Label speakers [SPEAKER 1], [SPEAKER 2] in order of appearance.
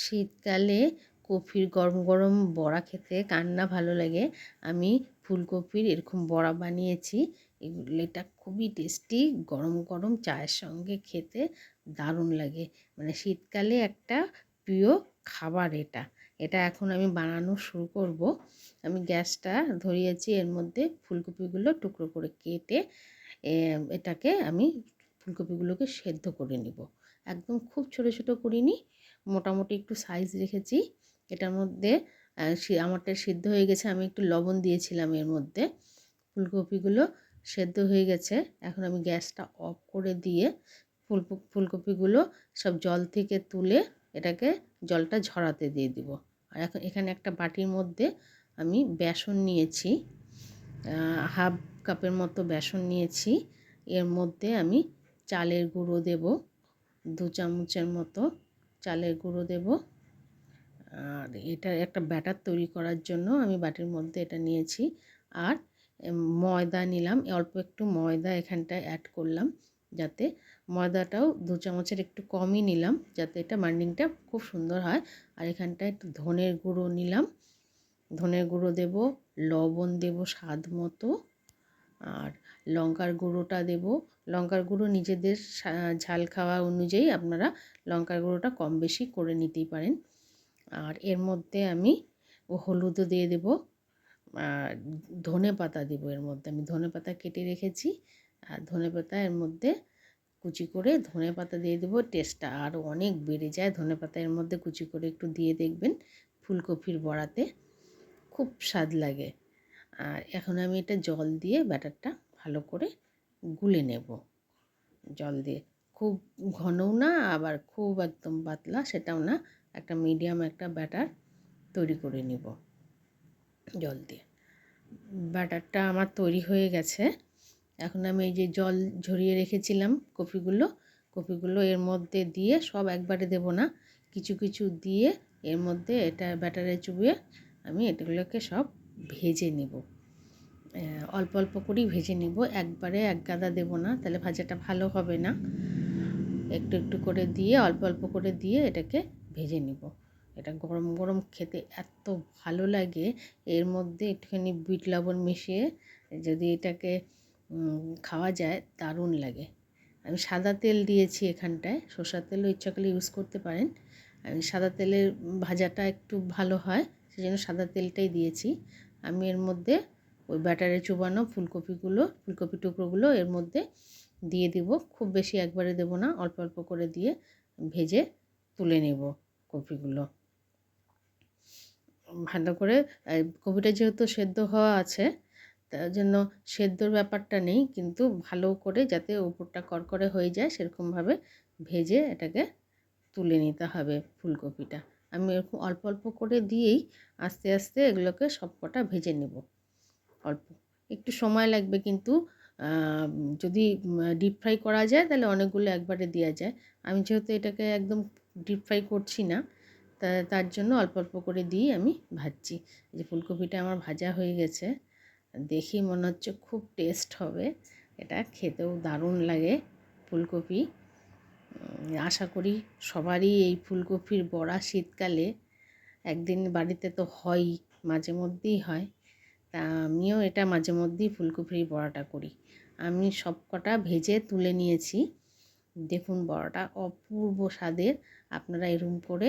[SPEAKER 1] শীতকালে কফির গরম গরম বড়া খেতে কান্না ভালো লাগে। আমি ফুলকপির এরকম বড়া বানিয়েছি। এগুলো এটা খুবই টেস্টি, গরম গরম চায়ের সঙ্গে খেতে দারুণ লাগে। মানে শীতকালে একটা প্রিয় খাবার এটা। এটা এখন আমি বানানো শুরু করব। আমি গ্যাসটা ধরিয়েছি, এর মধ্যে ফুলকপিগুলো টুকরো করে কেটে এটাকে আমি ফুলকপিগুলোকে সেদ্ধ করে নিব। একদম খুব ছোট ছোট করিনি মোটামুটি একটু সাইজ রেখেছি। এটার মধ্যে আমারটা সিদ্ধ হয়ে গেছে, আমি একটু লবণ দিয়েছিলাম এর মধ্যে। ফুলকপিগুলো সেদ্ধ হয়ে গেছে। এখন আমি গ্যাসটা অফ করে দিয়ে ফুল ফুলকপিগুলো সব জল থেকে তুলে এটাকে জলটা ঝরাতে দিয়ে দিব। আর এখন এখানে একটা বাটির মধ্যে আমি বেসন নিয়েছি। হাফ কাপের মতো বেসন নিয়েছি। এর মধ্যে আমি চালের গুঁড়ো দেব। দু চামচের মতো চালের গুঁড়ো দেব। আর এটা একটা ব্যাটার তৈরি করার জন্য আমি বাটির মধ্যে এটা নিয়েছি। আর ময়দা নিলাম। অল্প একটু ময়দা এখানটায় অ্যাড করলাম যাতে ময়দাটাও দু চামচের একটু কমই নিলাম যাতে এটা মান্ডিংটা খুব সুন্দর হয়। আর এখানটায় একটু ধনের গুঁড়ো নিলাম। ধনের গুঁড়ো দেব, লবণ দেব স্বাদ মতো। আর লঙ্কার গুঁড়োটা দেব। লঙ্কার গুঁড়ো নিজেদের ঝাল খাওয়া অনুযায়ী আপনারা লঙ্কার গুঁড়োটা কম বেশি করে নিতেই পারেন। আর এর মধ্যে আমি হলুদও দিয়ে দেব। ধনে পাতা দেবো এর মধ্যে। আমি ধনে পাতা কেটে রেখেছি। আর ধনে পাতা এর মধ্যে কুচি করে ধনে পাতা দিয়ে দেবো। টেস্টটা আরও অনেক বেড়ে যায়। ধনে পাতা এর মধ্যে কুচি করে একটু দিয়ে দেখবেন ফুলকপির বড়াতে। খুব স্বাদ লাগে। আর এখন আমি এটা জল দিয়ে ব্যাটারটা ভালো করে গুলে নেব। জল দিয়ে। খুব ঘনও না, আবার খুব একদম পাতলা, সেটাও না। একটা মিডিয়াম একটা ব্যাটার তৈরি করে নিব জল দিয়ে। ব্যাটারটা আমার তৈরি হয়ে গেছে। এখন আমি এই যে জল ঝরিয়ে রেখেছিলাম কপিগুলো কপিগুলো এর মধ্যে দিয়ে সব একবারে দেব না। কিছু কিছু দিয়ে এর মধ্যে এটা ব্যাটারে চুবিয়ে আমি এটাগুলোকে সব ভেজে নেব। অল্প অল্প করেই ভেজে নিব। একবারে এক গাদা দেবো না, তাহলে ভাজাটা ভালো হবে না। একটু একটু করে দিয়ে, অল্প অল্প করে দিয়ে এটাকে ভেজে নিব। এটা গরম গরম খেতে এত ভালো লাগে। এর মধ্যে একটুখানি বিট লবণ মিশিয়ে যদি এটাকে খাওয়া যায়, দারুণ লাগে। আমি সাদা তেল দিয়েছি এখানটায়। সর্ষার তেলও ইচ্ছা করলে ইউজ করতে পারেন। আমি সাদা তেলের ভাজাটা একটু ভালো হয়, সেজন্য সাদা তেলটাই দিয়েছি। আমি এর মধ্যে ওই ব্যাটারে চুবানো ফুলকপিগুলো, ফুলকপি টুকরোগুলো এর মধ্যে দিয়ে দিব। খুব বেশি একবারে দেব না, অল্প অল্প করে দিয়ে ভেজে তুলে নেব কপিগুলো। ভালো করে কপিটা যেহেতু সেদ্ধ হওয়া আছে, তার জন্য সেদ্ধর ব্যাপারটা নেই, কিন্তু ভালো করে যাতে উপরটা করকরে হয়ে যায়, সেরকমভাবে ভেজে এটাকে তুলে নিতে হবে ফুলকপিটা। আমি এরকম অল্প অল্প করে দিয়েই আস্তে আস্তে এগুলোকে সব কটা ভেজে নেব। অল্প। একটু সময় লাগবে কিন্তু যদি ডিপ ফ্রাই করা যায় তাহলে অনেকগুলো একবারে দেওয়া যায়। আমি যেহেতু এটাকে একদম ডিপ ফ্রাই করছি না, তা, তার জন্য অল্প অল্প করে দিই আমি ভাজছি। যে ফুলকপিটা আমার ভাজা হয়ে গেছে, দেখি মনে হচ্ছে খুব টেস্ট হবে। এটা খেতেও দারুণ লাগে ফুলকপি। আশা করি সবারই এই ফুলকপির বড়া শীতকালে, একদিন বাড়িতে তো হয়ই, মাঝে মধ্যেই হয়। তা আমিও এটা মাঝে মধ্যেই ফুলকপির বড়াটা করি। আমি সব কটা ভেজে তুলে নিয়েছি। দেখুন বড়াটা অপূর্ব স্বাদের। আপনারা এরম করে